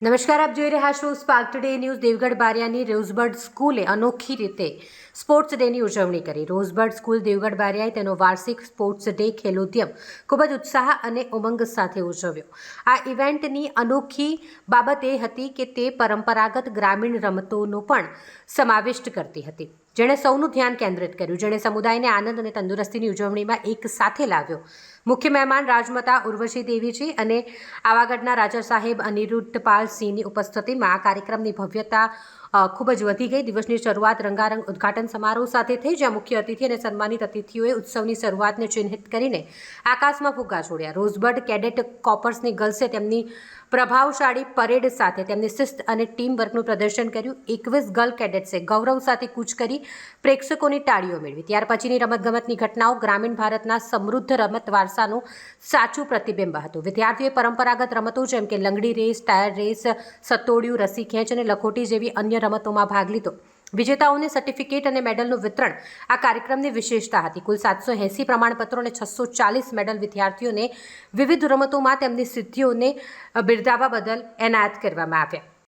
નમસ્કાર, આપ જોઈ રહ્યા છો સ્પાર્ક ટુડે ન્યૂઝ દેવગઢ બારિયાની રોઝબર્ડ સ્કૂલે અનોખી રીતે સ્પોર્ટ્સ ડેની ઉજવણી કરી. રોઝબર્ડ સ્કૂલ દેવગઢ બારિયાએ તેનો વાર્ષિક સ્પોર્ટ્સ ડે ખેલોદ્યમ ખૂબ જ ઉત્સાહ અને ઉમંગ સાથે ઉજવ્યો. આ ઇવેન્ટની અનોખી બાબત એ હતી કે તે પરંપરાગત ગ્રામીણ રમતોનો પણ સમાવિષ્ટ કરતી હતી. જેણે સૌનું ધ્યાન કેન્દ્રિત કર્યું. જેણે સમુદાયને આનંદ અને તંદુરસ્તીની ઉજવણીમાં એક સાથે લાવ્યો. મુખ્ય મહેમાન રાજમાતા ઉર્વશી દેવીજી અને આવાગઢના રાજા સાહેબ અનિરુદ્ધપાલ સિંહની ઉપસ્થિતિમાં આ કાર્યક્રમની ભવ્યતા ખૂબ જ વધી ગઈ. દિવસની શરૂઆત રંગારંગ ઉદ્ઘાટન સમારોહ સાથે થઈ, જ્યાં મુખ્ય અતિથિ અને સન્માનિત અતિથિઓએ ઉત્સવની શરૂઆતને ચિહ્નિત કરીને આકાશમાં ફુગ્ગા છોડ્યા. રોઝબર્ડ કેડેટ કોપર્સની ગર્લ્સે તેમની પ્રભાવશાળી પરેડ સાથે તેમની શિસ્ત અને ટીમ વર્કનું પ્રદર્શન કર્યું. એકવીસ ગર્લ કેડેટ્સે ગૌરવ સાથે કૂચ કરી પ્રેક્ષકોની તાળીઓ મેળવી. ત્યાર પછીની રમતગમતની ઘટનાઓ ગ્રામીણ ભારતના સમૃદ્ધ રમત વારસાનું સાચું પ્રતિબિંબ હતું. વિદ્યાર્થીઓએ પરંપરાગત રમતો જેમ કે લંગડી રેસ, ટાયર રેસ સતોડિયું રસી ખેંચ અને લખોટી જેવી અન્ય રમતોમાં ભાગ લીધો. વિજેતાઓને સર્ટિફિકેટ અને મેડલનું વિતરણ આ કાર્યક્રમની વિશેષતા હતી. કુલ સાતસો એંસી પ્રમાણપત્રો અને છસો ચાલીસ મેડલ વિદ્યાર્થીઓને વિવિધ રમતોમાં તેમની સિદ્ધિઓને બિરદાવવા બદલ એનાયત કરવામાં આવ્યા.